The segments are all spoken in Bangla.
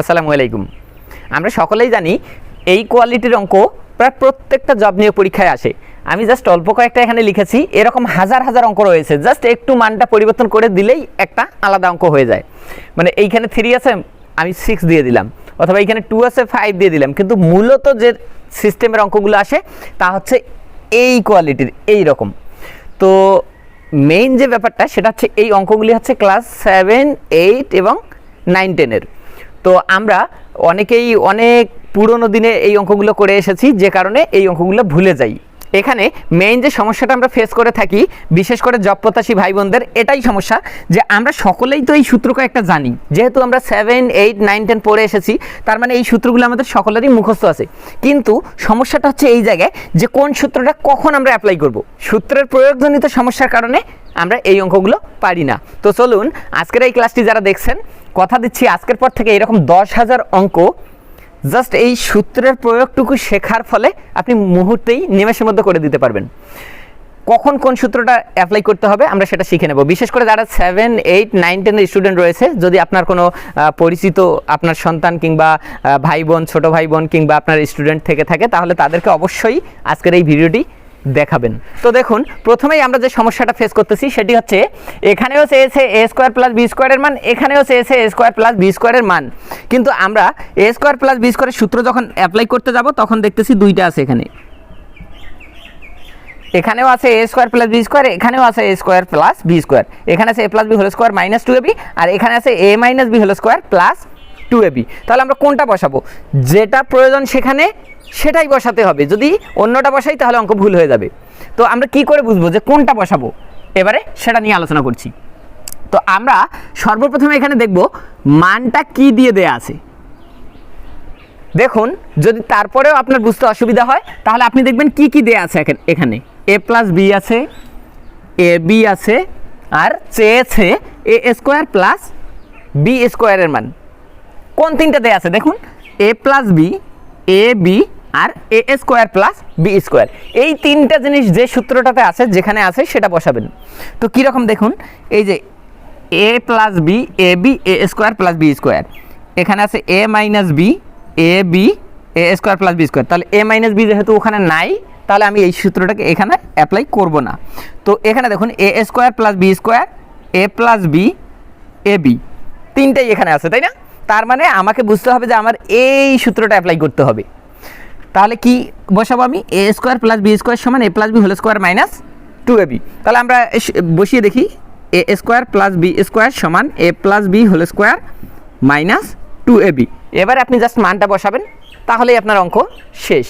আসসালামু আলাইকুম। আমরা সকলেই জানি এই কোয়ালিটির অঙ্ক প্রায় প্রত্যেকটা জব নিয়ে পরীক্ষায় আসে। আমি জাস্ট অল্প কয়েকটা এখানে লিখেছি, এরকম হাজার হাজার অঙ্ক রয়েছে। জাস্ট একটু মানটা পরিবর্তন করে দিলেই একটা আলাদা অঙ্ক হয়ে যায়। মানে এইখানে থ্রি আছে, আমি সিক্স দিয়ে দিলাম। অথবা এইখানে টু আছে ফাইভ দিয়ে দিলাম। কিন্তু মূলত যে সিস্টেমের অঙ্কগুলো আসে, তা হচ্ছে এই কোয়ালিটির এই রকম। তো মেইন যে ব্যাপারটা, সেটা হচ্ছে এই অঙ্কগুলি হচ্ছে ক্লাস সেভেন এইট এবং নাইন টেনের তো আমরা অনেকেই অনেক পুরনো দিনে এই অঙ্কগুলো করে এসেছি, যে কারণে এই অঙ্কগুলো ভুলে যাই। এখানে মেইন যে সমস্যাটা আমরা ফেস করে থাকি, বিশেষ করে জব প্রত্যাশী ভাই বোনদের এটাই সমস্যা যে আমরা সকলেই তো এই সূত্র একটা জানি। যেহেতু আমরা সেভেন এইট নাইন টেন পড়ে এসেছি, তার মানে এই সূত্রগুলো আমাদের সকলেরই মুখস্থ আছে। কিন্তু সমস্যাটা হচ্ছে এই জায়গায় যে কোন সূত্রটা কখন আমরা অ্যাপ্লাই করব। সূত্রের প্রয়োগজনিত সমস্যার কারণে আমরা এই অঙ্কগুলো পারি না। তো চলুন, আজকের এই ক্লাসটি যারা দেখছেন কথা দিচ্ছি আজকের পর থেকে এরকম দশ হাজার অঙ্ক। জাস্ট এই সূত্রের প্রয়োগটুকু শেখার ফলে আপনি মুহূর্তেই নিমেষের মধ্যে করে দিতে পারবেন। কখন কোন সূত্রটা অ্যাপ্লাই করতে হবে আমরা সেটা শিখে নেব। বিশেষ করে যারা সেভেন এইট নাইন টেনের স্টুডেন্ট রয়েছে, যদি আপনার কোনো পরিচিত আপনার সন্তান কিংবা ভাই বোন ছোটো ভাই বোন কিংবা আপনার স্টুডেন্ট থেকে থাকে, তাহলে তাদেরকে অবশ্যই আজকের এই ভিডিওটি দেখাবেন। তো দেখুন, প্রথমেই আমরা যে সমস্যাটা ফেস করতেছি, সেটি হচ্ছে এখানেও চেয়েছে এ স্কোয়ার প্লাস বি স্কোয়ারের মান, এখানেও চেয়েছে এ স্কোয়ার প্লাস বি স্কোয়ারের মান। কিন্তু আমরা এ স্কোয়ার প্লাস বি স্কোয়ারের সূত্র যখন অ্যাপ্লাই করতে যাব, তখন দেখতেছি দুইটা আছে এখানে। এখানেও আছে A square plus B square এখানেও আছে A square plus B square এখানে আছে A plus B whole square minus two AB আর এখানে আছে A minus B whole square plus two AB তাহলে আমরা কোনটা বসাবো? যেটা প্রয়োজন সেখানে সেটাই বসাতে হবে। যদি অন্যটা বসাই তাহলে অঙ্ক ভুল হয়ে যাবে। তো আমরা কি করে বুঝব যে কোনটা বসাবো? এবারে সেটা নিয়ে আলোচনা করছি। তো আমরা সর্বপ্রথমে এখানে দেখব মানটা কি দিয়ে দেয়া আছে। দেখুন, যদি তারপরেও আপনার বুঝতে অসুবিধা হয়, তাহলে আপনি দেখবেন কি কি দেয়া আছে এখানে- এ প্লাস বি আছে এ বি আছে, আর চেয়েছে এ স্কোয়ার প্লাস বি স্কোয়ারের মান। কোন তিনটা দেয়া আছে? দেখুন A plus B A B R A square plus B square. এই তিনটা জিনিস যে সূত্রটাতে আছে, যেখানে আছে, সেটা বসাবেন। তো কীরকম দেখুন, এই যে A plus B, A B, A square plus B square. এখানে আছে A minus B, A B, A square plus B square. তাহলে এ মাইনাস বি যেহেতু ওখানে নাই, তাহলে আমি এই সূত্রটাকে এখানে অ্যাপ্লাই করব না। তো এখানে দেখুন, A square plus B square, A plus B, A B. তিনটাই এখানে আছে, তাই না? তার মানে আমাকে বুঝতে হবে যে আমার এই সূত্রটা অ্যাপ্লাই করতে হবে। তাহলে কি বসাবো আমি? A square plus B square সমান A plus B whole square minus two A B তাহলে আমরা বসিয়ে দেখি। A square plus B square সমান A plus B whole square minus two A B এবার আপনি জাস্ট মানটা বসাবেন, তাহলেই আপনার অঙ্ক শেষ।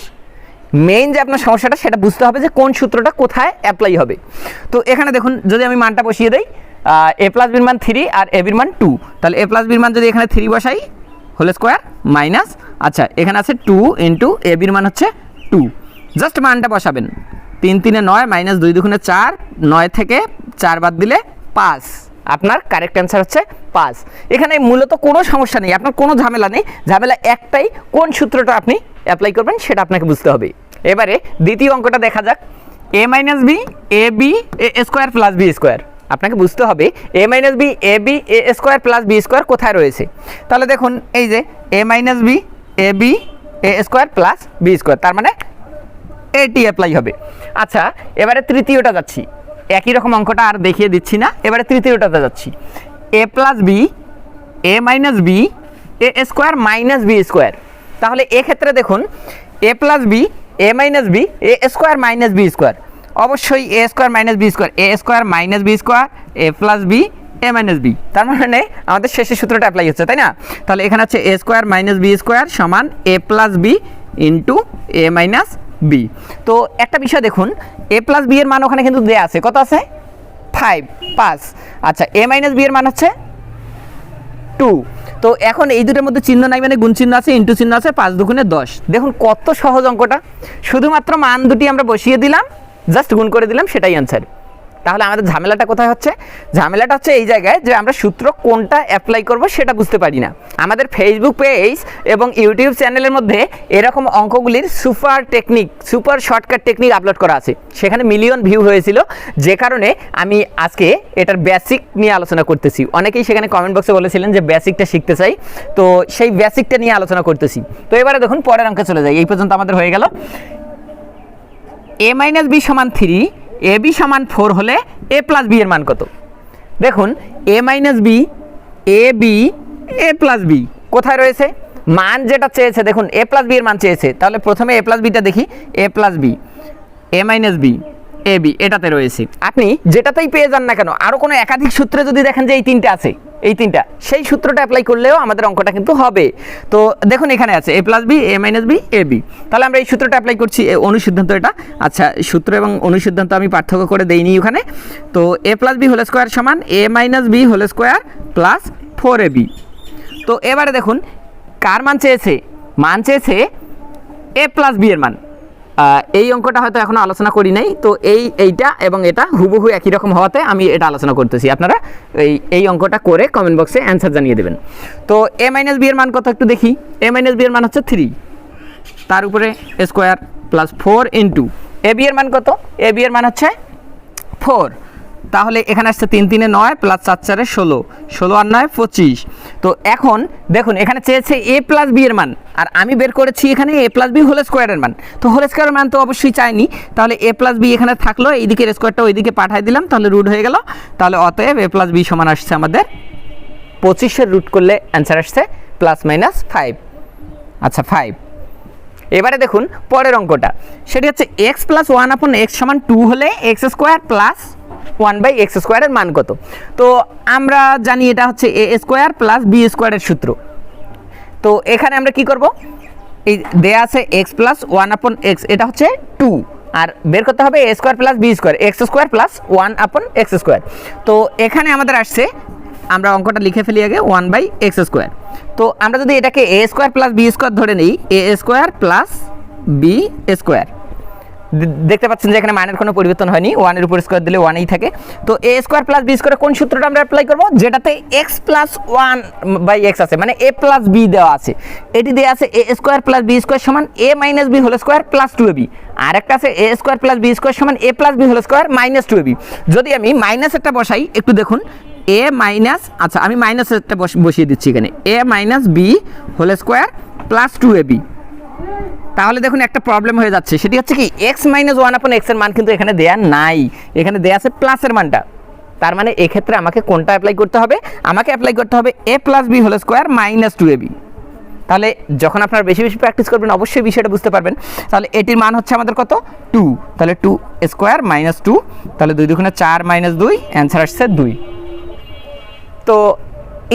মেইন যে আপনার সমস্যাটা, সেটা বুঝতে হবে যে কোন সূত্রটা কোথায় অ্যাপ্লাই হবে। তো এখানে দেখুন, যদি আমি মানটা বসিয়ে দেই এ প্লাস বির মান থ্রি আর এ বির মান টু তাহলে এ প্লাস বির মান যদি এখানে থ্রি বসাই হোল স্কোয়ার মাইনাস আচ্ছা এখানে আছে টু ইন্টু এ বির মান হচ্ছে টু জাস্ট মানটা বসাবেন। তিন তিনে নয় মাইনাস দুই দুগুণে চার, নয় থেকে চার বাদ দিলে পাঁচ। আপনার কারেক্ট অ্যান্সার হচ্ছে পাঁচ। এখানে মূলত কোনো সমস্যা নেই, আপনার কোনো ঝামেলা নেই। ঝামেলা একটাই, কোন সূত্রটা আপনি অ্যাপ্লাই করবেন সেটা আপনাকে বুঝতে হবে। এবারে দ্বিতীয় অঙ্কটা দেখা যাক। A minus B A B A square plus B square আপনাকে বুঝতে হবে A minus B A B A square plus B square কোথায় রয়েছে? তাহলে দেখুন, এই যে A minus B A B A square plus B square তার মানে এটি অ্যাপ্লাই হবে। আচ্ছা এবারে তৃতীয়টা যাচ্ছি। একই রকম অঙ্কটা আর দেখিয়ে দিচ্ছি না, এবারে তৃতীয়টাতে যাচ্ছি। A plus B A minus B A square minus B square তাহলে এক্ষেত্রে দেখুন A plus B A minus B A square minus B square অবশ্যই A square minus B square A square minus B square A plus B A minus B তার মানে আমাদের শেষের সূত্রটা অ্যাপ্লাই হচ্ছে, তাই না? তাহলে এখানে হচ্ছে A square minus B square সমান A plus B into A minus B তো একটা বিষয় দেখুন এ প্লাস বি এর মান ওখানে কিন্তু দেয়া আছে। কত আছে? ফাইভ পাঁচ। আচ্ছা এ মাইনাস বি এর মান হচ্ছে টু তো এখন এই দুটোর মধ্যে চিহ্ন নাই মানে গুণ চিহ্ন আছে ইন্টু চিহ্ন আছে, পাঁচ দুগুণে দশ। দেখুন কত সহজ অঙ্কটা। শুধুমাত্র মান দুটি আমরা বসিয়ে দিলাম জাস্ট গুণ করে দিলাম, সেটাই অ্যান্সার তাহলে আমাদের ঝামেলাটা কোথায় হচ্ছে? ঝামেলাটা হচ্ছে এই জায়গায় যে আমরা সূত্র কোনটা অ্যাপ্লাই করব সেটা বুঝতে পারি না। আমাদের ফেসবুক পেজ এবং ইউটিউব চ্যানেলের মধ্যে এরকম অঙ্কগুলির super technique super shortcut technique upload করা আছে। সেখানে মিলিয়ন ভিউ হয়েছিল। যে কারণে আমি আজকে এটার বেসিক নিয়ে আলোচনা করতেছি। অনেকেই সেখানে কমেন্ট বক্সে বলেছিলেন যে বেসিকটা শিখতে চাই। তো সেই বেসিকটা নিয়ে আলোচনা করতেছি। তো এবারে দেখুন, পরের অঙ্কে চলে যাই। এই পর্যন্ত আমাদের হয়ে গেল। এ মাইনাস বি সমান থ্রি এ বি সমান ফোর হলে এ প্লাস বি এর মান কত? দেখুন, A minus B, A B, A plus B. কোথায় রয়েছে? মান যেটা চেয়েছে, দেখুন, এ প্লাস বি এর মান চেয়েছে। তাহলে প্রথমে এ প্লাস বিটা দেখি, A plus B, A minus B. A B এটাতে রয়েছে। আপনি যেটাতেই পেয়ে যান না কেন আরও কোনো একাধিক সূত্রে যদি দেখেন যে এই তিনটে আছে, এই তিনটা, সেই সূত্রটা অ্যাপ্লাই করলেও আমাদের অঙ্কটা কিন্তু হবে। তো দেখুন এখানে আছে A plus B A minus B A B তাহলে আমরা এই সূত্রটা অ্যাপ্লাই করছি অনুসিদ্ধান্ত এটা। আচ্ছা সূত্র এবং অনুসিদ্ধান্ত আমি পার্থক্য করে দেইনি ওখানে। তো A plus B whole square সমান A minus B whole square plus four A B তো এবারে দেখুন, কার মান চেয়েছে? মান চেয়েছে এ প্লাস বি এর মান। এই অঙ্কটা হয়তো এখনও আলোচনা করি নাই। তো এই এইটা এবং এটা হুবহু একই রকম হওয়াতে আমি এটা আলোচনা করতেছি। আপনারা এই এই অঙ্কটা করে কমেন্ট বক্সে অ্যান্সার জানিয়ে দেবেন। তো এ মাইনাস বি এর মান কত একটু দেখি। এ মাইনাস বি এর মান হচ্ছে থ্রি তার উপরে square plus four into A B এর মান কত? এ বি এর মান হচ্ছে ফোর তাহলে এখানে আসছে তিন তিনে নয় প্লাস চার চারে ষোলো। ষোলো আর নয় পঁচিশ। তো এখন দেখুন, এখানে চেয়েছে এ প্লাস বি এর মান। আর আমি বের করেছি এখানে এ প্লাস বি হোল স্কোয়ারের মান। তো হোল স্কোয়ারের মান তো অবশ্যই চাইনি। তাহলে এ প্লাস বি এখানে থাকল, এইদিকে স্কোয়ারটা ওইদিকে পাঠিয়ে দিলাম, তাহলে রুট হয়ে গেল। তাহলে অতএব এ প্লাস বি সমান আসছে আমাদের পঁচিশের রুট করলে অ্যান্সার আসছে প্লাস মাইনাস ফাইভ আচ্ছা ফাইভ এবারে দেখুন, পরের অঙ্কটা। সেটি হচ্ছে X plus one upon X সমান টু হলে X square plus one by X স্কোয়ারের মান কত? তো আমরা জানি এটা হচ্ছে এ স্কোয়ার প্লাস বি স্কোয়ারের সূত্র। তো এখানে আমরা কি করব? এই দেয়া আছে X plus one upon X এটা হচ্ছে টু আর বের করতে হবে A square plus B square X square plus one upon X square তো এখানে আমাদের আসছে, আমরা অঙ্কটা লিখে ফেলি আগে ওয়ান বাই এক্স স্কোয়ার তো আমরা যদি এটাকে A square plus B square ধরে নিই A square plus B square দেখতে পাচ্ছেন যে এখানে মাইনের কোনো পরিবর্তন হয়নি ওয়ানের উপর স্কোয়ার দিলে ওয়ানেই থাকে। তো A square plus B square কোন সূত্রটা আমরা অ্যাপ্লাই করব? যেটাতে X plus one by X আছে মানে এ প্লাস বি দেওয়া আছে। এটি দেওয়া আছে A square plus B square সমান A minus B whole square plus two A B আর একটা আছে A square plus B square সমান A plus B whole square minus two A B যদি আমি মাইনাস একটা বসাই, একটু দেখুন এ মাইনাস আচ্ছা আমি মাইনাস একটা বস- বসিয়ে দিচ্ছি এখানে। A minus B whole square plus two A B তাহলে দেখুন একটা প্রবলেম হয়ে যাচ্ছে। সেটি হচ্ছে কি এক্স মাইনাস ওয়ান আপন এক্সের মান কিন্তু এখানে দেয়া নাই। এখানে দেয়া আছে প্লাসের মানটা। তার মানে এক্ষেত্রে আমাকে কোনটা অ্যাপ্লাই করতে হবে? আমাকে অ্যাপ্লাই করতে হবে A plus B whole square minus two A B তাহলে যখন আপনারা বেশি বেশি প্র্যাকটিস করবেন, অবশ্যই বিষয়টা বুঝতে পারবেন। তাহলে এটির মান হচ্ছে আমাদের কত? টু তাহলে টু স্কোয়ার মাইনাস টু তাহলে দুই দুগুণে চার মাইনাস দুই অ্যান্সার আসছে দুই। তো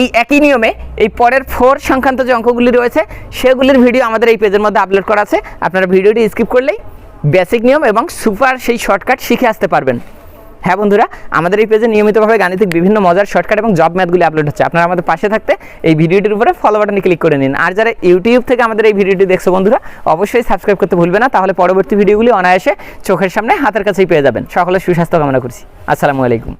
এই একই নিয়মে এই পরের ফোর সংক্রান্ত যে অঙ্কগুলি রয়েছে, সেগুলির ভিডিও আমাদের এই পেজের মধ্যে আপলোড করা আছে। আপনারা ভিডিওটি স্কিপ করলেই বেসিক নিয়ম এবং সুপার সেই শর্টকাট শিখে আসতে পারবেন। হ্যাঁ বন্ধুরা, আমাদের এই পেজে নিয়মিতভাবে গাণিতিক বিভিন্ন মজার শর্টকাট এবং জব ম্যাথগুলি আপলোড হচ্ছে। আপনারা আমাদের পাশে থাকতে এই ভিডিওটির উপরে ফলো বাটনে ক্লিক করে নিন। আর যারা ইউটিউব থেকে আমাদের এই ভিডিওটি দেখছ বন্ধুরা, অবশ্যই সাবস্ক্রাইব করতে ভুলবে না। তাহলে পরবর্তী ভিডিওগুলি অনায়াসে চোখের সামনে হাতের কাছেই পেয়ে যাবেন। সকলের সুস্বাস্থ্য কামনা করছি। আসসালামু আলাইকুম।